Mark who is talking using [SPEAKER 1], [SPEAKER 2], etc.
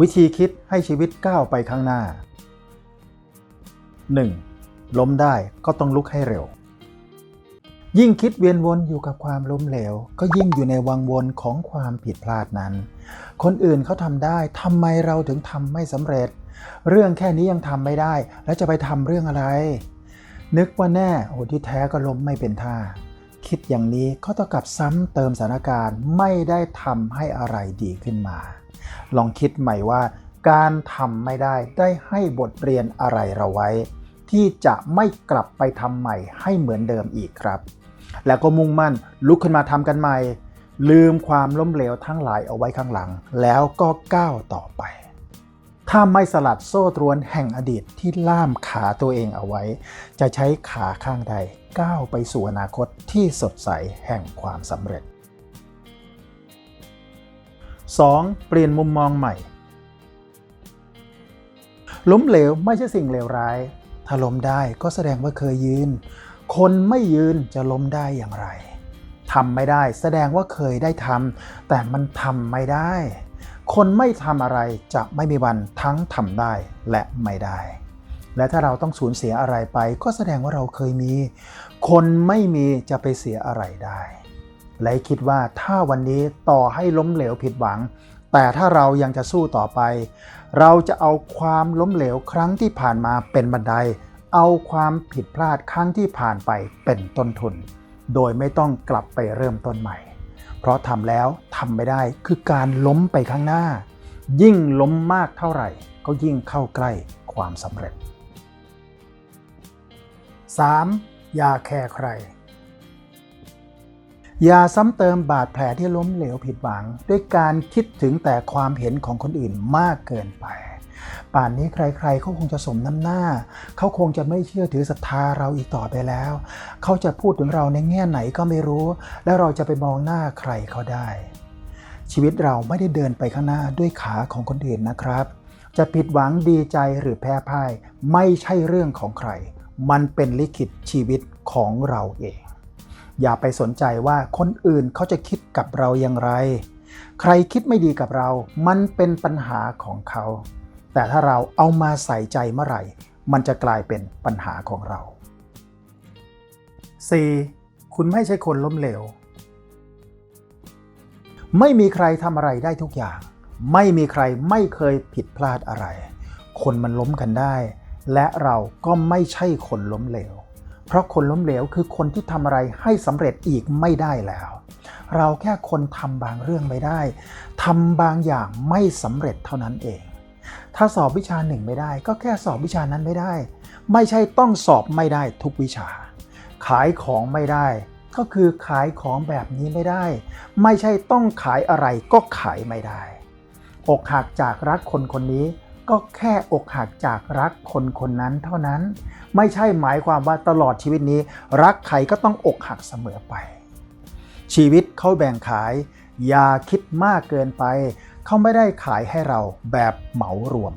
[SPEAKER 1] วิธีคิดให้ชีวิตก้าวไปข้างหน้า 1. ล้มได้ก็ต้องลุกให้เร็ว ยิ่งคิดเวียนวนอยู่กับความล้มเหลว ก็ยิ่งอยู่ในวังวนของความผิดพลาดนั้น คนอื่นเขาทำได้ทำไมเราถึงทำไม่สำเร็จ เรื่องแค่นี้ยังทำไม่ได้ แล้วจะไปทำเรื่องอะไร นึกว่าแน่โอ้ที่แท้ก็ล้มไม่เป็นท่า คิดอย่างนี้ก็เท่ากับซ้ำเติมสถานการณ์ไม่ได้ทำให้อะไรดีขึ้นมา ลองคิดใหม่ว่า การทำไม่ได้ได้ให้บทเรียนอะไรเราไว้ ที่จะไม่กลับไปทำใหม่ให้เหมือนเดิมอีกครับ แล้วก็มุ่งมั่นลุกขึ้นมาทำกันใหม่ ลืมความล้มเหลวทั้งหลายเอาไว้ข้างหลัง แล้วก็ก้าวต่อไป ถ้าไม่สลัดโซ่ตรวนแห่งอดีตที่ล่ามขาตัวเองเอาไว้ จะใช้ขาข้างใดก้าวไปสู่อนาคตที่สดใสแห่งความสำเร็จ 2. เปลี่ยนมุมมองใหม่ ล้มเหลวไม่ใช่สิ่งเลวร้าย ถ้าล้มได้ก็แสดงว่าเคยยืน คนไม่ยืนจะล้มได้อย่างไรทำไม่ได้แสดงว่าเคยได้ทำแต่มันทำไม่ได้ คนไม่ทำอะไรจะไม่มีวันทั้งทำได้และไม่ได้ และถ้าเราต้องสูญเสียอะไรไป ก็แสดงว่าเราเคยมี คนไม่มีจะไปเสียอะไรได้ และคิดว่าถ้าวันนี้ต่อให้ล้มเหลวผิดหวัง แต่ถ้าเรายังจะสู้ต่อไป เราจะเอาความล้มเหลวครั้งที่ผ่านมาเป็นบันได เอาความผิดพลาดครั้งที่ผ่านไปเป็นต้นทุน โดยไม่ต้องกลับไปเริ่มต้นใหม่ เพราะทำแล้วทำไม่ได้คือการล้มไปข้างหน้า ยิ่งล้มมากเท่าไหร่ ก็ยิ่งเข้าใกล้ความสำเร็จ 3. อย่าแคร์ใคร อย่าซ้ำเติมบาดแผลที่ล้มเหลวผิดหวัง ด้วยการคิดถึงแต่ความเห็นของคนอื่นมากเกินไป ป่านนี้ใครๆเขาคงจะสมน้ำหน้า เขาคงจะไม่เชื่อถือศรัทธาเราอีกต่อไปแล้ว เขาจะพูดถึงเราในแง่ไหนก็ไม่รู้ และเราจะไปมองหน้าใครเขาได้ ชีวิตเราไม่ได้เดินไปข้างหน้าด้วยขาของคนอื่นนะครับ จะผิดหวังดีใจหรือแพ้พ่าย ไม่ใช่เรื่องของใคร มันเป็นลิขิตชีวิตของเราเอง อย่าไปสนใจว่าคนอื่นเขาจะคิดกับเราอย่างไร ใครคิดไม่ดีกับเรา มันเป็นปัญหาของเขา แต่ถ้าเราเอามาใส่ใจเมื่อไหร่ มันจะกลายเป็นปัญหาของเรา 4. คุณไม่ใช่คนล้มเหลว ไม่มีใครทำอะไรได้ทุกอย่าง ไม่มีใครไม่เคยผิดพลาดอะไร คนมันล้มกันได้ และเราก็ไม่ใช่คนล้มเหลว เพราะคนล้มเหลวคือคนที่ทำอะไรให้สำเร็จอีกไม่ได้แล้ว เราแค่คนทำบางเรื่องไม่ได้ทำบางอย่างไม่สำเร็จเท่านั้นเอง ถ้าสอบวิชาหนึ่งไม่ได้ ก็แค่สอบวิชานั้นไม่ได้ ไม่ใช่ต้องสอบไม่ได้ทุกวิชา ขายของไม่ได้ ก็คือขายของแบบนี้ไม่ได้ ไม่ใช่ต้องขายอะไรก็ขายไม่ได้ อกหักจากรักคนคนนี้ ก็แค่อกหักจากรักคนคนนั้นเท่านั้น ไม่ใช่หมายความว่าตลอดชีวิตนี้ รักใครก็ต้องอกหักเสมอไป ชีวิตเขาแบ่งขายอย่าคิดมากเกินไป เขาไม่ได้ขายให้เราแบบเหมารวม